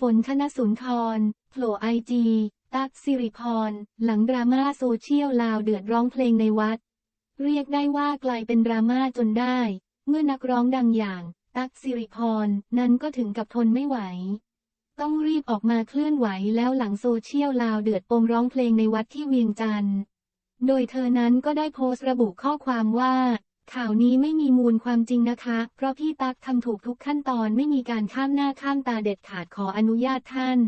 ฝนธนสุนทรโผล่ไอจีตั๊กสิริพร หลังดราม่าโซเชียลลาวเดือดร้องเพลงในวัด เรียกได้ว่ากลายเป็นดราม่าจนได้ เมื่อนักร้องดังอย่าง ตั๊กสิริพร นั้นก็ถึงกับทนไม่ไหว ต้องรีบออกมาเคลื่อนไหวแล้วหลังโซเชียลลาวเดือดปมร้องเพลงในวัดที่เวียงจันทร์โดยเธอนั้นก็ได้โพสต์ระบุข้อความว่า ข่าวนี้ไม่มีมูลความจริงนะคะ เพราะพี่ตั๊กทำถูกทุกขั้นตอนไม่มีการข้ามหน้าข้ามตาเด็ดขาดขออนุญาตท่าน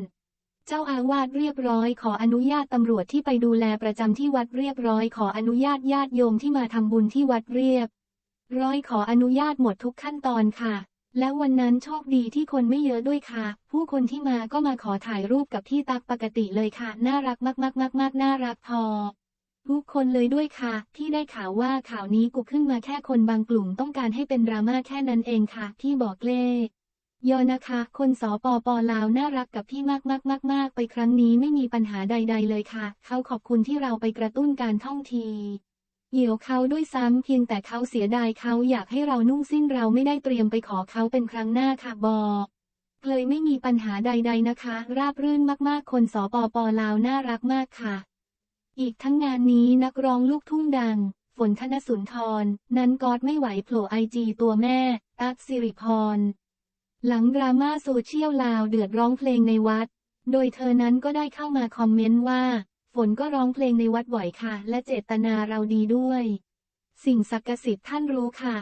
เจ้าอาวาสเรียบร้อย ขออนุญาตตำรวจที่ไปดูแลประจำที่วัดเรียบร้อย ขออนุญาตญาติโยมที่มาทำบุญที่วัดเรียบ ร้อยขออนุญาตหมดทุกขั้นตอนค่ะ แล้ววันนั้นโชคดีที่คนไม่เยอะด้วยค่ะ ผู้คนที่มาก็มาขอถ่ายรูปกับพี่ตั๊กปกติเลยค่ะ น่ารักมากๆๆๆน่ารักพอ ทุกคนเลยด้วยค่ะ ที่ได้ข่าวว่าข่าวนี้กุขึ้นมาแค่คนบางกลุ่มต้องการให้เป็นดราม่าแค่นั้นเองค่ะ ที่บอกเล่ยอนะคะ คนสปปลาวน่ารักกับพี่มากมากมากมากไปครั้งนี้ไม่มีปัญหาใด ๆ เลยค่ะ เขาขอบคุณที่เราไปกระตุ้นการท่องเที่ยวเหี่ยวเขาด้วยซ้ำเพียงแต่เขาเสียดายเขาอยากให้เรานุ่งสิ้นเราไม่ได้เตรียมไปขอเขาเป็นครั้งหน้าค่ะบอกเลยไม่มีปัญหาใด ๆนะคะ ราบรื่นมากๆ คนสปปลาวน่ารักมากค่ะ อีกทั้งงานนี้นักร้องลูกทุ่งดัง ฝนธนสุนทร นั้นกอดไม่ไหวโผล่ไอจีตัวแม่ตักสิริพร หลังดราม่าโซเชียลลาวเดือดร้องเพลงในวัด โดยเธอนั้นก็ได้เข้ามาคอมเมนต์ว่า ฝนก็ร้องเพลงในวัดบ่อยค่ะ และเจตนาเราดีด้วย สิ่งศักดิ์สิทธิ์ท่านรู้ค่ะ